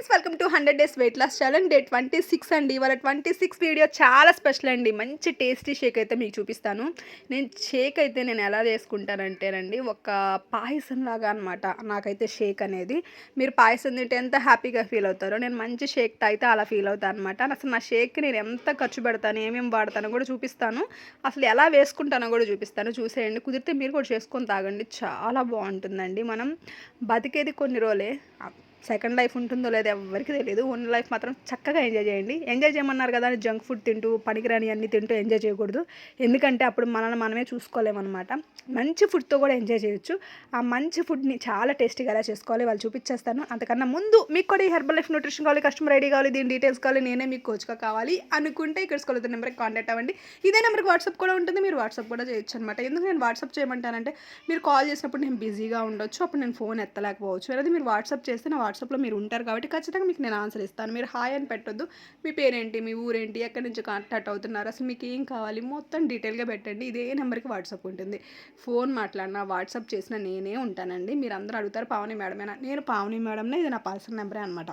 Friends welcome to hundred days weight loss challenge day twenty six అండి. ఇవాళ twenty six video చాలా special అండి. మంచి టేస్టీ షేక్ అయితే మీకు చూపిస్తాను. నేను షేక్ అయితే నేను ఎలా చేసుకుంటానంటేనండి ఒక పాయసం లాగా అనమాట నాకైతే షేక్ అనేది. మీరు పాయసం తింటే ఎంత హ్యాపీగా ఫీల్ అవుతారో నేను మంచి షేక్ తాగితే అలా ఫీల్ అవుతాను అనమాట అసలు నా షేక్కి నేను ఎంత ఖర్చు పెడతాను ఏమేమి వాడతానో కూడా చూపిస్తాను. అసలు ఎలా వేసుకుంటానో కూడా చూపిస్తాను. చూసేయండి కుదిరితే మీరు కూడా చేసుకొని తాగండి. చాలా బాగుంటుందండి. మనం బతికేది కొన్ని రోజులే. సెకండ్ లైఫ్ ఉంటుందో లేదో ఎవరికి తెలియదు ఓన్ లైఫ్ మాత్రం చక్కగా ఎంజాయ్ చేయండి. ఎంజాయ్ చేయమన్నారు కదా అని జంక్ ఫుడ్ తింటూ పనికిరాని అన్ని తింటూ ఎంజాయ్ చేయకూడదు. ఎందుకంటే అప్పుడు మనల్ని మనమే చూసుకోలేమన్నమాట. మంచి ఫుడ్తో కూడా ఎంజాయ్ చేయొచ్చు. ఆ మంచి ఫుడ్ని చాలా టేస్టీగా ఎలా చేసుకోవాలి వాళ్ళు చూపించేస్తాను. అంతకన్నా ముందు మీకు కూడా ఈ హెర్బల్ లైఫ్ న్యూట్రిషన్ కావాలి కస్టమర్ ఐడి కావాలి దీని డీటెయిల్స్ కావాలి నేనే మీకు కోచ్గా కావాలి అనుకుంటే ఇక్కడ స్కూల్ నెంబర్కి కాంటాక్ట్ అవ్వండి. ఇదే నెంబర్కి వాట్సాప్ కూడా ఉంటుంది. మీరు వాట్సాప్ కూడా చేయొచ్చు అనమాట ఎందుకు నేను వాట్సాప్ చేయమంటానంటే మీరు కాల్ చేసినప్పుడు నేను బిజీగా ఉండొచ్చు. అప్పుడు నేను ఫోన్ ఎత్తలేకపోవచ్చు. లేదా మీరు వాట్సాప్ చేస్తే నా వాట్సాప్లో మీరు ఉంటారు కాబట్టి ఖచ్చితంగా మీకు నేను ఆన్సర్ ఇస్తాను. మీరు హాయ్ అని పెట్టొద్దు. మీ పేరేంటి? మీ ఊరేంటి? ఎక్కడి నుంచి కాంటాక్ట్ అవుతున్నారు? అసలు మీకు ఏం కావాలి? మొత్తం డీటెయిల్గా పెట్టండి. ఇదే నెంబర్కి వాట్సాప్ ఉంటుంది. ఫోన్ మాట్లాడినా వాట్సాప్ చేసినా నేనే ఉంటానండి. మీరు అందరూ అడుగుతారు పావని మేడమేనా? నేను పావని మేడంనే ఇది నా పర్సనల్ నెంబరే అనమాట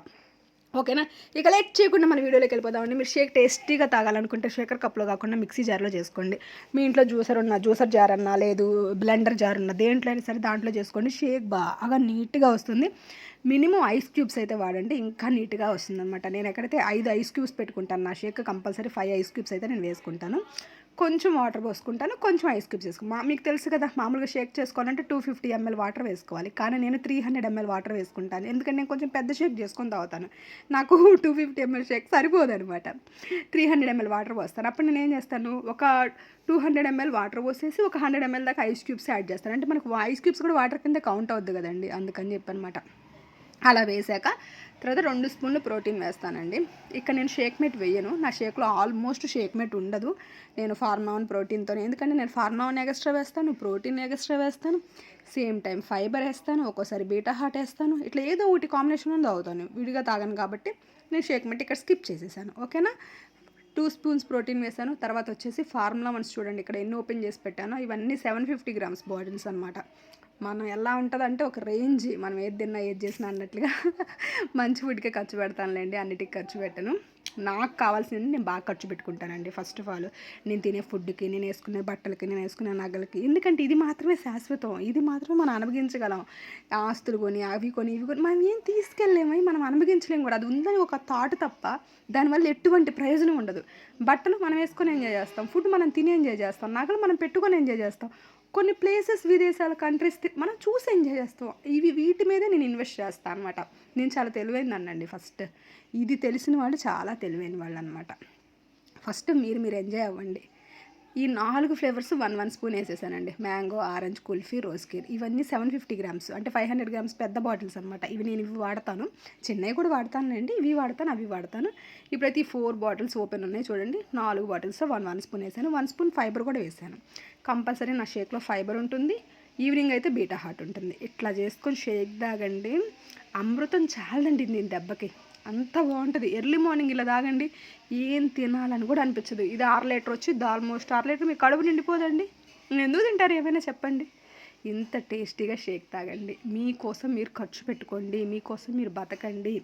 ఓకేనా? ఇక లేట్ చేయకుండా మన వీడియోలోకి వెళ్ళిపోదామండి. మీరు షేక్ టేస్టీగా తాగాలనుకుంటే షేకర్ కప్లో కాకుండా మిక్సీ జార్లో చేసుకోండి. మీ ఇంట్లో జ్యూసర్ ఉన్న జ్యూసర్ జార్ అన్నా లేదు బ్లెండర్ జార్ ఉన్నా దేంట్లో అయినా సరే దాంట్లో చేసుకోండి. షేక్ బాగా నీట్గా వస్తుంది. మినిమం ఐస్ క్యూబ్స్ అయితే వాడండి. ఇంకా నీట్గా వస్తుంది అనమాట నేను ఎక్కడైతే ఐదు ఐస్ క్యూబ్స్ పెట్టుకుంటాను నా shake compulsory five ice cubes అయితే నేను వేసుకుంటాను. కొంచెం వాటర్ పోసుకుంటాను కొంచెం ఐస్ క్యూబ్స్ వేసుకుంటాను మా మీకు తెలుసు కదా మామూలుగా షేక్ చేసుకోవాలంటే టూ ఫిఫ్టీ ఎంఎల్ వాటర్ వేసుకోవాలి. కానీ నేను త్రీ హండ్రెడ్ ఎంఎల్ వాటర్ వేసుకుంటాను. ఎందుకంటే నేను కొంచెం పెద్ద షేక్ చేసుకొని తాగుతాను. నాకు టూ ఫిఫ్టీ ఎంఎల్ షేక్ సరిపోదు అనమాట త్రీ హండ్రెడ్ ఎంఎల్ వాటర్ పోస్తాను. అప్పుడు నేను ఏం చేస్తాను ఒక టూ హండ్రెడ్ ఎంఎల్ వాటర్ పోసేసి ఒక హండ్రెడ్ ఎంఎల్ దాకా ఐస్ క్యూబ్స్ యాడ్ చేస్తాను. అంటే మనకు ఐస్ క్యూబ్స్ కూడా వాటర్ కింద కౌంట్ అవుద్ది కదండి అందుకని చెప్పనమాట అలా వేసాక తర్వాత రెండు స్పూన్లు ప్రోటీన్ వేస్తానండి. ఇక్కడ నేను షేక్ మేట్ వేయను. నా షేక్లో ఆల్మోస్ట్ షేక్ మేట్ ఉండదు. నేను ఫార్మావన్ ప్రోటీన్తో ఎందుకంటే నేను ఫార్మావన్ ఎగస్ట్రా వేస్తాను ప్రోటీన్ ఎగస్ట్రా వేస్తాను. సేమ్ టైం ఫైబర్ వేస్తాను ఒక్కోసారి బీటా హాట్ వేస్తాను. ఇట్లా ఏదో ఒకటి కాంబినేషన్లో తాగుతాను విడిగా తాగను కాబట్టి నేను షేక్ మేట్ ఇక్కడ స్కిప్ చేసేసాను. ఓకేనా? టూ స్పూన్స్ ప్రోటీన్ వేసాను. తర్వాత వచ్చేసి ఫార్ములా వన్స్ చూడండి. ఇక్కడ ఎన్ని ఓపెన్ చేసి పెట్టానో. ఇవన్నీ సెవెన్ ఫిఫ్టీ గ్రామ్స్ బాటిల్స్ అనమాట మనం ఎలా ఉంటుందంటే ఒక రేంజ్ మనం ఏది తిన్నా ఏది చేసినా అన్నట్లుగా మంచి ఫుడ్కే ఖర్చు పెడతానులేండి అన్నిటికీ ఖర్చు పెట్టను. నాకు కావాల్సింది నేను బాగా ఖర్చు పెట్టుకుంటానండి. ఫస్ట్ ఆఫ్ ఆల్ నేను తినే ఫుడ్కి నేను వేసుకునే బట్టలకి నేను వేసుకునే నగలకి. ఎందుకంటే ఇది మాత్రమే శాశ్వతం. ఇది మాత్రమే మనం అనుభవించగలం. ఆస్తులు కొని అవి కొని ఇవి కొని మనం ఏం తీసుకెళ్ళలేమని మనం అనుభవించలేము కూడా. అది ఉందని ఒక థాట్ తప్ప దానివల్ల ఎటువంటి ప్రయోజనం ఉండదు. బట్టలు మనం వేసుకొని ఎంజాయ్ చేస్తాం. ఫుడ్ మనం తిని ఎంజాయ్ చేస్తాం. నగలు మనం పెట్టుకొని ఎంజాయ్ చేస్తాం. కొన్ని ప్లేసెస్ విదేశాల కంట్రీస్ మనం చూసి ఎంజాయ్ చేస్తాం. ఇవి వీటి మీదే నేను ఇన్వెస్ట్ చేస్తాను అనమాట నేను చాలా తెలివైందనండి ఫస్ట్ ఇది తెలిసిన వాళ్ళు చాలా తెలివైన వాళ్ళు అనమాట ఫస్ట్ మీరు మీరు ఎంజాయ్ అవ్వండి. ఈ నాలుగు flavours one one spoon వేసేసానండి. Mango orange kulfi rose kheer. ఇవన్నీ సెవెన్ ఫిఫ్టీ గ్రామ్స్. అంటే ఫైవ్ హండ్రెడ్ గ్రామ్స్ పెద్ద బాటిల్స్ అనమాట. ఇవి నేను ఇవి వాడతాను. చిన్నవి కూడా వాడతానండి ఇవి వాడతాను అవి వాడతాను. ఇప్పుడైతే ఈ ఫోర్ బాటిల్స్ ఓపెన్ ఉన్నాయి చూడండి. నాలుగు బాటిల్స్ వన్ వన్ స్పూన్ వేసాను. వన్ స్పూన్ ఫైబర్ కూడా వేసాను. కంపల్సరీ నా షేక్లో ఫైబర్ ఉంటుంది. ఈవినింగ్ అయితే బీటా హార్ట్ ఉంటుంది. ఇట్లా చేసుకొని షేక్ తాగండి. అమృతం చాలండి నేను దెబ్బకి. అంత బాగుంటుంది. ఎర్లీ మార్నింగ్ ఇలా తాగండి ఏం తినాలని కూడా అనిపించదు. ఇది ఆరు లీటర్ వచ్చి ఆల్మోస్ట్ ఆరు లీటర్. మీ కడుపు నిండిపోదండి. నేను ఎందుకు తింటారు? ఏమైనా చెప్పండి. ఇంత టేస్టీగా షేక్ తాగండి. మీకోసం మీరు ఖర్చు పెట్టుకోండి మీకోసం మీరు బతకండి.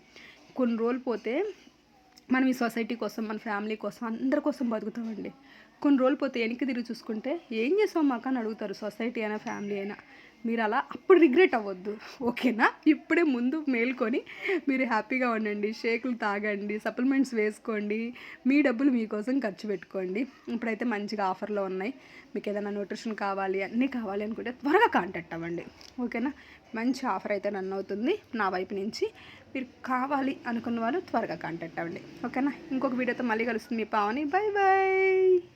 కొన్ని రోజులు పోతే మనం ఈ సొసైటీ కోసం మన ఫ్యామిలీ కోసం అందరి కోసం బతుకుతామండి. కొన్ని రోజులు పోతే వెనక్కి తిరిగి చూసుకుంటే ఏం చేసాం మాకు అని అడుగుతారు. సొసైటీ అయినా ఫ్యామిలీ అయినా. మీరు అలా అప్పుడు రిగ్రెట్ అవ్వద్దు. ఓకేనా? ఇప్పుడే ముందు మేల్కొని మీరు హ్యాపీగా ఉండండి షేకులు తాగండి సప్లిమెంట్స్ వేసుకోండి మీ డబ్బులు మీకోసం ఖర్చు పెట్టుకోండి. ఇప్పుడైతే మంచిగా ఆఫర్లో ఉన్నాయి. మీకు ఏదైనా న్యూట్రిషన్ కావాలి అన్నీ కావాలి అనుకుంటే త్వరగా కాంటాక్ట్ అవ్వండి. ఓకేనా? మంచి ఆఫర్ అయితే రన్ అవుతుంది. నా వైపు నుంచి మీరు కావాలి అనుకున్న వాళ్ళు త్వరగా కాంటాక్ట్ అవ్వండి. ఓకేనా? ఇంకొక వీడియోతో మళ్ళీ కలుస్తుంది మీ పావని. Bye bye